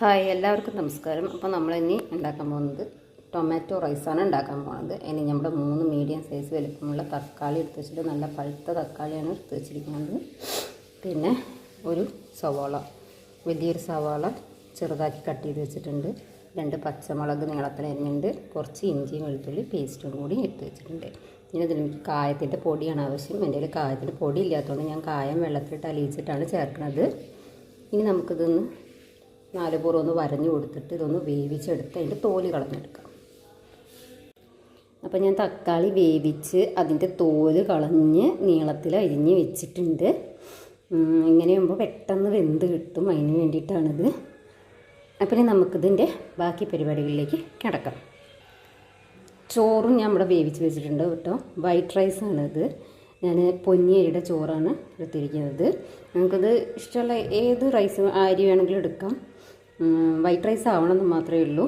Hi എല്ലാവർക്കും നമസ്കാരം. അപ്പോൾ നമ്മളിനി ഉണ്ടാക്കാൻ പോകുന്നത് ടൊമാറ്റോ റൈസാണ് ഉണ്ടാക്കാൻ പോകുന്നത്. ഇനി നമ്മുടെ മൂന്ന് മീഡിയം സൈസ് വലുപ്പമുള്ള തക്കാളി എടുത്ത് വെച്ചിട്ട് നല്ല പഴുത്ത തക്കാളിയാണ് എടുത്ത് വെച്ചിരിക്കുന്നത്. പിന്നെ ഒരു സവാള വലിയൊരു സവാള ചെറുതാക്കി കട്ട് ചെയ്ത് വെച്ചിട്ടുണ്ട്. രണ്ട് പച്ചമുളക് നീളത്തിൽ അരിഞ്ഞുണ്ട് കുറച്ച് ഇഞ്ചിയും വെളുത്തുള്ളി പേസ്റ്റും കൂടി എടുത്ത് വെച്ചിട്ടുണ്ട്. ഇനി ഇതിലേക്ക് കായത്തിന്റെ പൊടിയാണ് ആവശ്യം. എന്റെ കയ്യിൽ കായത്തിന്റെ പൊടി ഇല്ലാത്തതുകൊണ്ട് ഞാൻ കായം വെള്ളത്തിലിട്ട് അലിയിച്ചിട്ടാണ് ചേർക്കുന്നത്. ഇനി നമുക്കിതൊന്ന് നാല് പുറം ഒന്ന് വരഞ്ഞു കൊടുത്തിട്ട് ഇതൊന്ന് വേവിച്ചെടുത്ത് അതിന്റെ തോൽ കളഞ്ഞെടുക്കാം. അപ്പം ഞാൻ തക്കാളി വേവിച്ച് അതിന്റെ തോൽ കളഞ്ഞ് നീളത്തിൽ അരിഞ്ഞ് വെച്ചിട്ടുണ്ട്. ഇങ്ങനെയാകുമ്പോൾ പെട്ടെന്ന് വെന്ത് കിട്ടും. അതിന് വേണ്ടിയിട്ടാണിത്. അപ്പം ഇനി നമുക്കിതിന്റെ ബാക്കി പരിപാടികളിലേക്ക് കിടക്കാം. ചോറും ഞാൻ ഇവിടെ വേവിച്ച് വെച്ചിട്ടുണ്ട് കേട്ടോ. വൈറ്റ് റൈസാണിത്. ഞാൻ പൊന്നിയരിയുടെ ചോറാണ് എടുത്തിരിക്കുന്നത്. നമുക്കത് ഇഷ്ടമുള്ള ഏത് റൈസ് അരി വേണമെങ്കിലും എടുക്കാം. വൈറ്റ് റൈസ് ആവണമെന്ന് മാത്രമേ ഉള്ളൂ.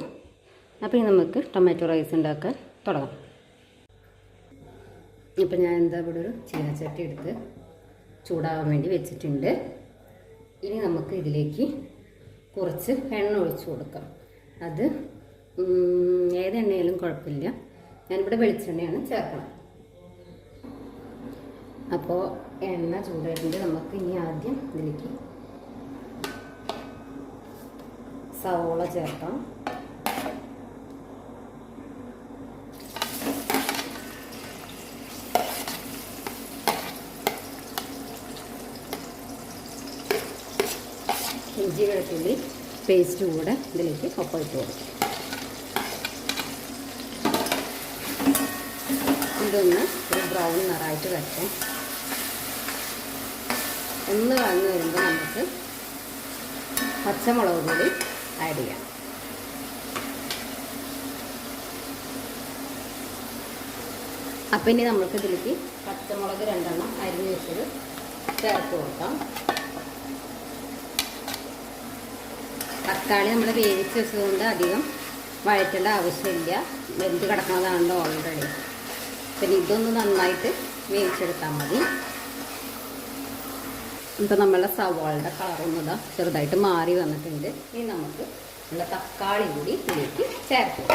അപ്പോൾ ഇനി നമുക്ക് ടൊമാറ്റോ റൈസ് ഉണ്ടാക്കാൻ തുടങ്ങാം. ഇപ്പം ഞാൻ എന്താ ഇവിടെ ഒരു ചീനച്ചട്ടി എടുത്ത് ചൂടാവാൻ വേണ്ടി വെച്ചിട്ടുണ്ട്. ഇനി നമുക്ക് ഇതിലേക്ക് കുറച്ച് എണ്ണ ഒഴിച്ചു കൊടുക്കാം. അത് ഏത് എണ്ണയാലും കുഴപ്പമില്ല. ഞാനിവിടെ വെളിച്ചെണ്ണയാണ് ചേർക്കണം. അപ്പോൾ എണ്ണ ചൂടായിട്ടുണ്ട്. നമുക്ക് ഇനി ആദ്യം ഇതിലേക്ക് സവോള ചേർക്കാം. ഇഞ്ചി വെളുത്തുള്ളി പേസ്റ്റ് കൂടെ ഇതിലേക്ക് ഒപ്പം ഇട്ട് കൊടുക്കും. ഇതൊന്ന് ഒരു ബ്രൗൺ നിറായിട്ട് വരട്ടെ ഒന്ന് വന്നു വരുമ്പോൾ നമുക്ക് പച്ചമുളക് കൂടി ആഡ് ചെയ്യാം അപ്പം ഇനി നമുക്ക് ഇതിലേക്ക് പച്ചമുളക് രണ്ടെണ്ണം അരിഞ്ഞ് വെച്ചത് ചേർത്ത് കൊടുക്കാം. തക്കാളി നമ്മൾ വേവിച്ച് വെച്ചതുകൊണ്ട് അധികം വഴറ്റേണ്ട ആവശ്യമില്ല. വെന്ത് കിടക്കുന്നതാണല്ലോ ഓൾറെഡി പിന്നെ ഇതൊന്ന് നന്നായിട്ട് വേവിച്ചെടുത്താൽ മതി. ഇപ്പം നമ്മളെ സവാളിന്റെ കളറൊന്നുമില്ല ചെറുതായിട്ട് മാറി വന്നിട്ടുണ്ട് ഇനി നമുക്ക് ഉള്ള തക്കാളി കൂടി ഇതിലേക്ക് ചേർക്കും.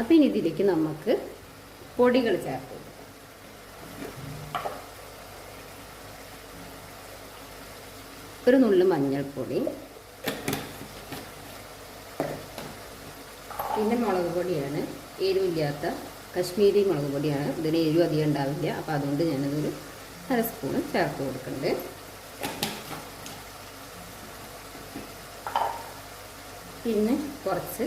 അപ്പം ഇനി ഇതിലേക്ക് നമുക്ക് പൊടികൾ ചേർത്ത് കൊടുക്കാം. ഒരു നുള്ളു മഞ്ഞൾപ്പൊടി. പിന്നെ മുളക് പൊടിയാണ്. എരിവില്ലാത്ത കശ്മീരി മുളക് പൊടിയാണ്. ഇതിന് എരിവ് അധികം ഉണ്ടാവില്ല. അപ്പോൾ അതുകൊണ്ട് ഞാനതൊരു അര സ്പൂൺ ചേർത്ത് കൊടുക്കുന്നുണ്ട്. പിന്നെ കുറച്ച്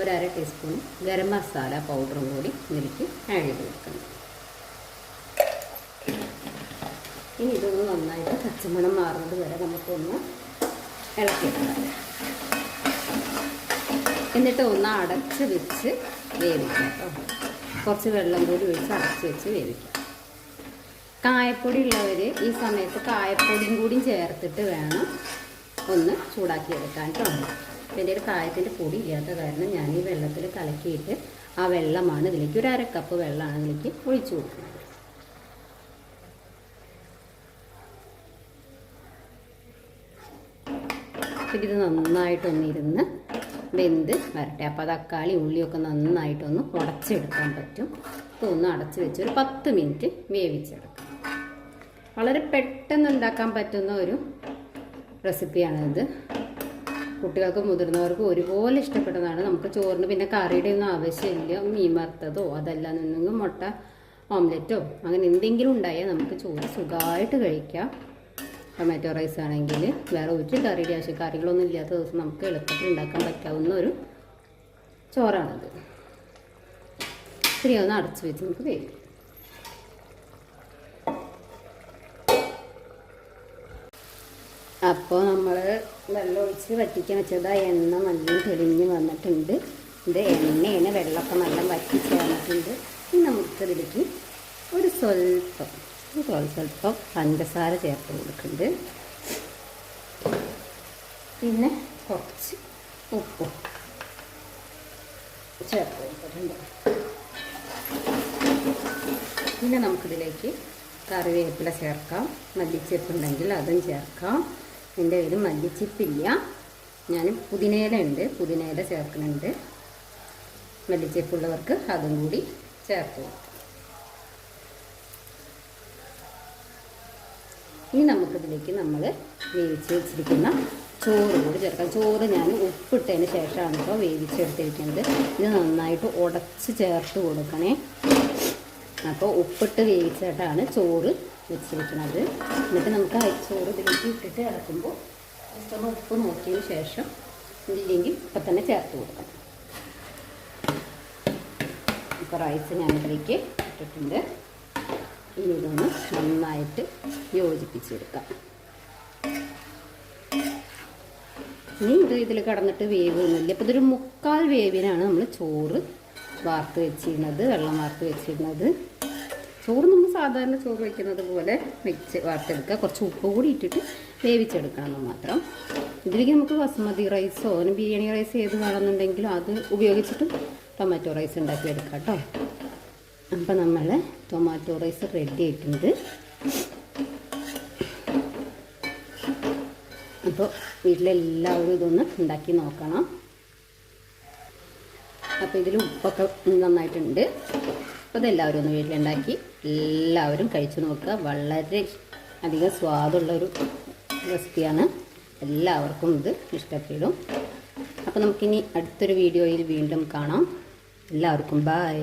ഒരു അര ടീസ്പൂൺ ഗരം മസാല പൗഡറും കൂടി ഇതിലേക്ക് ആഡ് ചെയ്ത് കൊടുക്കണം ഇനി ഇതൊന്ന് നന്നായിട്ട് പച്ചമണം മാറുന്നത് വരെ നമുക്കൊന്ന് ഇളക്കിയിട്ടുണ്ട്. എന്നിട്ട് ഒന്ന് അടച്ച് വെച്ച് വേവിക്കാം കേട്ടോ. കുറച്ച് വെള്ളം കൂടി ഒഴിച്ച് അടച്ച് വെച്ച് വേവിക്കാം. കായപ്പൊടി ഉള്ളവർ ഈ സമയത്ത് കായപ്പൊടിയും കൂടി ചേർത്തിട്ട് വേണം ഒന്ന് ചൂടാക്കി എടുക്കാൻ കേട്ടോ എന്റെ ഒരു കായത്തിന്റെ പൊടി ഇല്ലാത്ത കാരണം ഞാൻ ഈ വെള്ളത്തിൽ കലക്കിയിട്ട് ആ വെള്ളമാണ് ഇതിലേക്ക് ഒരു അര കപ്പ് വെള്ളമാണ് ഇതിലേക്ക് ഒഴിച്ചു കൊടുക്കുന്നത്. അപ്പം ഇത് നന്നായിട്ടൊന്നിരുന്ന് വെന്ത് വരട്ടെ. അപ്പോൾ തക്കാളി ഉള്ളിയൊക്കെ നന്നായിട്ടൊന്ന് ഉടച്ചെടുക്കാൻ പറ്റും. ഒന്ന് അടച്ച് വെച്ച് ഒരു പത്ത് മിനിറ്റ് വേവിച്ചെടുക്കാം. വളരെ പെട്ടെന്ന് ഉണ്ടാക്കാൻ പറ്റുന്ന ഒരു റെസിപ്പിയാണിത് കുട്ടികൾക്കും മുതിർന്നവർക്കും ഒരുപോലെ ഇഷ്ടപ്പെടുന്നതാണ് നമുക്ക് ചോറിന് പിന്നെ കറിയുടെ ഒന്നും ആവശ്യമില്ല. മീൻ വറുത്തതോ അതല്ലാന്നുണ്ടെങ്കിൽ മുട്ട ഓംലെറ്റോ അങ്ങനെ എന്തെങ്കിലും ഉണ്ടായാൽ നമുക്ക് ചോറ് സുഖമായിട്ട് കഴിക്കാം. ടൊമാറ്റോ റൈസ് ആണെങ്കിൽ വേറെ ഒരു കറിയുടെ ആവശ്യം കറികളൊന്നും ഇല്ലാത്ത ദിവസം നമുക്ക് എളുപ്പത്തിൽ ഉണ്ടാക്കാൻ പറ്റാവുന്ന ഒരു ചോറാണിത്. ഒന്ന് അടച്ചു വെച്ച് നമുക്ക് വേവിക്കാം. അപ്പോൾ നമ്മൾ വെള്ളം ഒഴിച്ച് വറ്റിക്കാൻ വെച്ചത് എണ്ണ നല്ല തെളിഞ്ഞ് വന്നിട്ടുണ്ട്. ഇത് എണ്ണയാണ് വെള്ളമൊക്കെ നല്ല വറ്റിച്ച് വന്നിട്ടുണ്ട്. ഇനി നമുക്കതിലേക്ക് ഒരു സ്വല്പം സ്വല്പം പഞ്ചസാര ചേർത്ത് കൊടുക്കുന്നുണ്ട്. പിന്നെ കുറച്ച് ഉപ്പ് ചേർത്ത് കൊടുത്തിട്ടുണ്ട്. പിന്നെ നമുക്കിതിലേക്ക് കറിവേപ്പില ചേർക്കാം. മല്ലിച്ചെപ്പ് ഉണ്ടെങ്കിൽ അതും ചേർക്കാം. എന്റെ കയ്യിൽ മല്ലിച്ചെപ്പില്ല. ഞാൻ പുതിനയില ഉണ്ട് പുതിനയില ചേർക്കുന്നുണ്ട്. മല്ലിച്ചെപ്പുള്ളവർക്ക് അതും കൂടി ചേർത്ത് കൊടുക്കാം. ഇനി നമുക്കിതിലേക്ക് നമ്മൾ വേവിച്ച് വെച്ചിരിക്കുന്ന ചോറ് കൂടി ചേർക്കാം. ചോറ് ഞാൻ ഉപ്പിട്ടതിന് ശേഷമാണ് ഇപ്പോൾ വേവിച്ചെടുത്തിരിക്കുന്നത്. ഇത് നന്നായിട്ട് ഉടച്ച് ചേർത്ത് കൊടുക്കണേ. അപ്പോൾ ഉപ്പിട്ട് വേവിച്ചിട്ടാണ് ചോറ് വെച്ചിരിക്കുന്നത് എന്നിട്ട് നമുക്ക് ആ ചോറ് ഇതിലേക്ക് ഇട്ടിട്ട് ഇളക്കുമ്പോൾ ഒന്ന് ഉപ്പ് നോക്കിയതിന് ശേഷം ഇല്ലെങ്കിൽ ഇപ്പം തന്നെ ചേർത്ത് കൊടുക്കണം ഇപ്പോൾ റൈസ് ഞാനിതിലേക്ക് ഇട്ടിട്ടുണ്ട്. ഇനി ഇതൊന്ന് നന്നായിട്ട് യോജിപ്പിച്ചെടുക്കാം. ഇനി ഇത് ഇതിൽ കടന്നിട്ട് വേവൊന്നുമില്ല അപ്പോൾ ഇതൊരു മുക്കാൽ വേവിനാണ് നമ്മൾ ചോറ് വാർത്ത് വെച്ചിരുന്നത് വെള്ളം വാർത്ത് വെച്ചിരുന്നത്. ചോറ് നമ്മൾ സാധാരണ ചോറ് വയ്ക്കുന്നത് പോലെ വെച്ച് വാർത്തെടുക്കുക. കുറച്ച് ഉപ്പ് കൂടി ഇട്ടിട്ട് വേവിച്ചെടുക്കണം എന്ന് മാത്രം. ഇതിലേക്ക് നമുക്ക് ബസ്മതി റൈസോ ബിരിയാണി റൈസ് ഏത് വേണമെന്നുണ്ടെങ്കിലും അത് ഉപയോഗിച്ചിട്ട് ടൊമാറ്റോ റൈസ് ഉണ്ടാക്കിയെടുക്കാം കേട്ടോ. അപ്പം നമ്മൾ ടൊമാറ്റോ റൈസ് റെഡി ആയിട്ടുണ്ട്. അപ്പോൾ വീട്ടിലെല്ലാവരും ഇതൊന്ന് ഉണ്ടാക്കി നോക്കണം. അപ്പോൾ ഇതിൽ ഉപ്പൊക്കെ നന്നായിട്ടുണ്ട്. അപ്പോൾ ഇതെല്ലാവരും ഒന്ന് വീട്ടിലുണ്ടാക്കി എല്ലാവരും കഴിച്ചു നോക്കുക. വളരെ അധികം സ്വാദുള്ളൊരു റെസിപ്പിയാണ് എല്ലാവർക്കും ഇത് ഇഷ്ടപ്പെടും. അപ്പോൾ നമുക്കിനി അടുത്തൊരു വീഡിയോയിൽ വീണ്ടും കാണാം. എല്ലാവർക്കും ബായ്